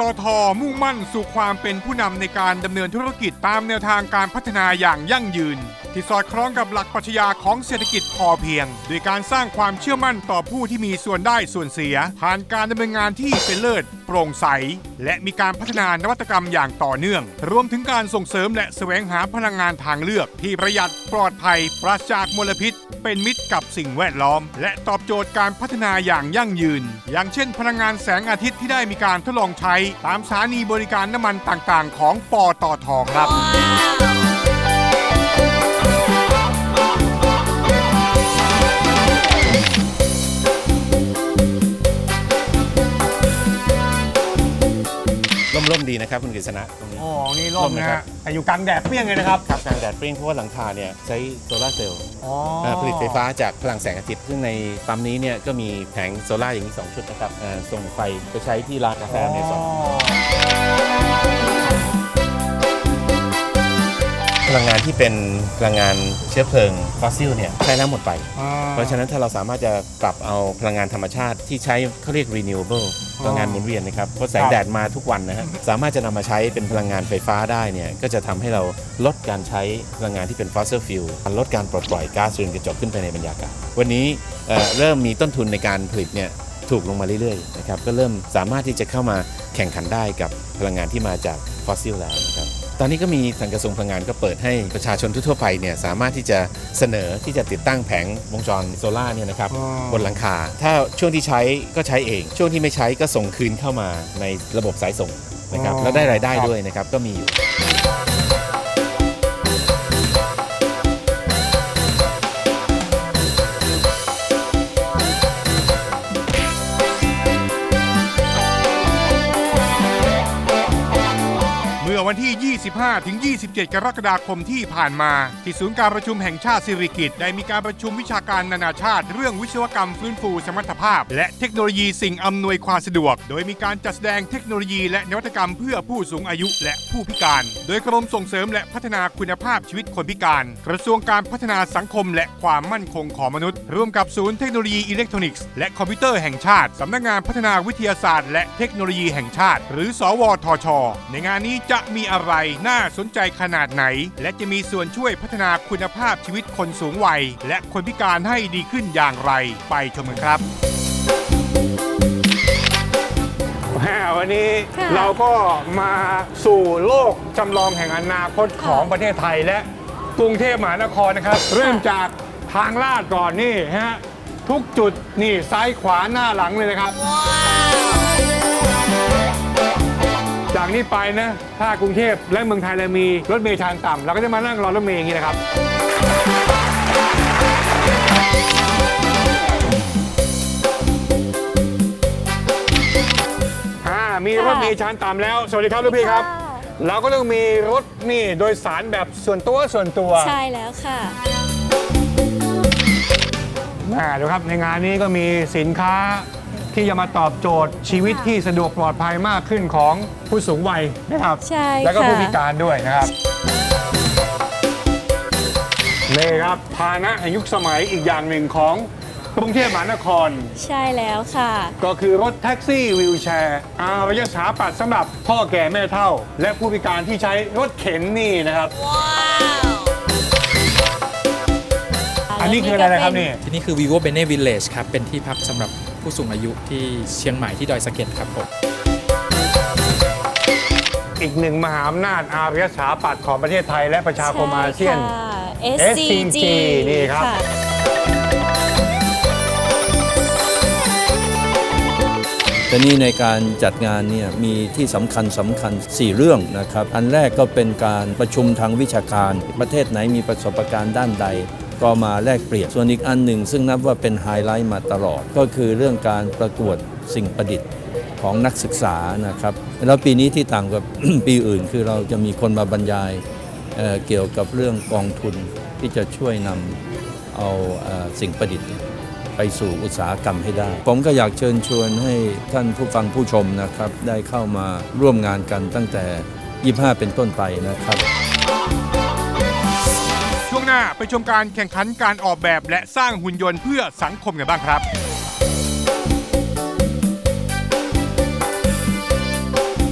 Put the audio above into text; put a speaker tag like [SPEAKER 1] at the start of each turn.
[SPEAKER 1] ตท มุ่งมั่นสู่ความเป็นผู้นำในการดำเนินธุรกิจตามแนวทางการพัฒนาอย่างยั่งยืน ที่สอดคล้องกับหลักปรัชญาของเศรษฐกิจพอเพียง โดยการสร้างความเชื่อมั่นต่อผู้ที่มีส่วนได้ส่วนเสีย ผ่านการดำเนินงานที่เป็นเลิศ โปร่งใส และมีการพัฒนานวัตกรรมอย่างต่อเนื่อง รวมถึงการส่งเสริมและแสวงหาพลังงานทางเลือก ที่ประหยัดปลอดภัย ปราศจากมลพิษ เป็นมิตรกับสิ่งแวดล้อม และตอบโจทย์การพัฒนาอย่างยั่งยืน อย่างเช่น พลังงานแสงอาทิตย์ที่ได้มีการทดลองใช้ ตามสถานีบริการน้ำมันต่างๆ ของปตทครับ
[SPEAKER 2] นะครับคุณกฤษณะตรงนี้
[SPEAKER 1] อ๋อ นี่ร่มนะ
[SPEAKER 2] ร่มนะครั
[SPEAKER 1] ฮะ
[SPEAKER 2] บ
[SPEAKER 1] แต่อยู่กลางแดดเปรี้ยงเลยนะครับ
[SPEAKER 2] ครับกลางแดดเปรี้ยงเพราะว่าหลังคาเนี่ยใช้โซลาร์เซลล์
[SPEAKER 1] อ๋อ
[SPEAKER 2] เอ่อผลิตไฟฟ้าจากพลังแสงอาทิตย์ ซึ่งในปั๊มนี้เนี่ยก็มีแผงโซลาร์อย่างนี้ 2 ชุดนะครับเอ่อส่งไฟไปใช้ที่ร้านกาแฟในสองพลังงานที่เป็นพลังงานเชื้อเพลิงฟอสซิลเนี่ยใช้แล้วหมดไป
[SPEAKER 1] อ่า
[SPEAKER 2] เพราะฉะนั้นถ้าเราสามารถจะปรับเอาพลังงานธรรมชาติที่ใพเขาเรียก renewable พลังงานหมุนเวียนนะครับเพราะแสงแดดมาทุกวันนะฮะสามารถจะนำมาใช้เป็นพลังงานไฟฟ้าได้เนี่ยก็จะทำให้เราลดการใช้พลังงานที่เป็น fossil fuel ลดการปลดปล่อยก๊าซเรือนกระจกขึ้นไปในบรรยากาศ วันนี้เอ่อเริ่มมีต้นทุนในการผลิตเนี่ยถูกลงมาเรื่อยๆนะครับก็เริ่มสามารถที่จะเข้ามาแข่งขันได้กับพลังงานที่มาจากฟอสซิลแล้วนะครับ ตอนนี้ก็มีทางกระทรวงพลังงานก็เปิดให้ประชาชนทั่วๆไปเนี่ยสามารถที่จะเสนอที่จะติดตั้งแผงวงจรโซล่าร์เนี่ยนะครับ
[SPEAKER 1] อ๋อ
[SPEAKER 2] บนหลังคา ถ้าช่วงที่ใช้ก็ใช้เอง ช่วงที่ไม่ใช้ก็ส่งคืนเข้ามาในระบบสายส่งนะครับ
[SPEAKER 1] อ๋อ
[SPEAKER 2] แล้วได้รายได้
[SPEAKER 1] ครับ
[SPEAKER 2] ด้วยนะครับก็มีอยู่
[SPEAKER 1] อวันที่ 25 ถึง 27 กรกฎาคมที่ผ่านมา ที่ศูนย์การประชุมแห่งชาติสิริกิติ์ได้มีการประชุมวิชาการนานาชาติ เรื่องวิศวกรรมฟื้นฟูสมรรถภาพ และเทคโนโลยีสิ่งอำนวยความสะดวก โดยมีการจัดแสดงเทคโนโลยีและนวัตกรรมเพื่อผู้สูงอายุและผู้พิการ โดยกรมส่งเสริมและพัฒนาคุณภาพชีวิตคนพิการ กระทรวงการพัฒนาสังคม และความมั่นคงของมนุษย์ ร่วมกับศูนย์เทคโนโลยีอิเล็กทรอนิกส์และคอมพิวเตอร์แห่งชาติ สำนักงานพัฒนาวิทยาศาสตร์ และเทคโนโลยีแห่งชาติ หรือ สวทช ในงานนี้จะมีอะไรน่าสนใจขนาดไหน และจะมีส่วนช่วยพัฒนาคุณภาพชีวิตคนสูงวัย และคนพิการให้ดีขึ้นอย่างไร ไปชมกันครับวันนี้
[SPEAKER 3] ค่ะ
[SPEAKER 1] เราก็มาสู่โลกจำลองแห่งอนาคตของประเทศไทยและกรุงเทพมหานครนะครับ เริ่มจากทางลาดก่อนนี่ฮะทุกจุดนี่ซ้ายขวาหน้าหลังเลยนะครับ จากนี้ไปนะ ถ้ากรุงเทพและเมืองไทยเรามีรถเมล์ทางต่ำเราก็จะมานั่งรอรถเมล์อย่างนี้นะครับ อ่า มีรถเมล์ชานต่ำแล้ว สวัสดีครับลูกพี่ครับ เราก็ต้องมีรถนี่โดยสารแบบส่วนตัวส่วนตัว
[SPEAKER 3] ใช่แล้วค่ะ
[SPEAKER 1] อ่าดูครับในงานนี้ก็มีสินค้า ที่จะมาตอบโจทย์ชีวิตที่สะดวกปลอดภัยมากขึ้นของผู้สูงวัยนะครับ
[SPEAKER 3] ใช่
[SPEAKER 1] แล้วก็ผู้
[SPEAKER 3] ค่ะ
[SPEAKER 1] พิการด้วยนะครับนี่ครับพาหนะแห่งยุคสมัยอีกอย่างหนึ่งของกรุงเทพมหานคร
[SPEAKER 3] ใช่แล้วค่ะ
[SPEAKER 1] ก็คือรถแท็กซี่วิวแชร์อารยสถาปัตย์สำหรับพ่อแก่แม่เฒ่า และผู้พิการที่ใช้รถเข็นนี่นะครับ อันนี้คืออะไรนะครับนี่
[SPEAKER 4] ที่นี่คือ vivo bene village ครับ เป็นที่พักสำหรับ ผู้สูงอายุที่เชียงใหม่ที่ดอยสะเก็ดครับผม
[SPEAKER 1] อีกหนึ่งมหาอำนาจอารยสถาปัตย์ของประเทศไทยและประชาคมอาเซียน
[SPEAKER 3] ใช่ค่ะ
[SPEAKER 1] SCG นี่ครับะ
[SPEAKER 5] แต่นี่ในการจัดงานเนี่ยมีที่สำคัญสำคัญ 4 เรื่องนะครับ อันแรกก็เป็นการประชุมทางวิชาการ ประเทศไหนมีประสบการณ์ด้านใด ก็มาแลกเปลี่ยนส่วนอีกอันหนึ่ง ซึ่งนับว่าเป็นไฮไลท์มาตลอด ก็คือเรื่องการประกวดสิ่งประดิษฐ์ของนักศึกษานะครับแล้วปีนี้ที่ต่างกับปีอื่น คือเราจะมีคนมาบรรยายเเกี่ยวกับเรื่องกองทุนที่จะช่วยนำเอาเอสิ่งประดิษฐ์ไปสู่อุตสาหกรรมให้ได้ ผมก็อยากเชิญชวนให้ท่านผู้ฟังผู้ชมนะครับ ได้เข้ามาร่วมงานกันตั้งแต่ 25 เป็นต้นไปนะครับ
[SPEAKER 1] วงหน้าไปชมการแข่งขันการออกแบบและสร้างหุ่นยนต์เพื่อสังคมกันบ้างครับ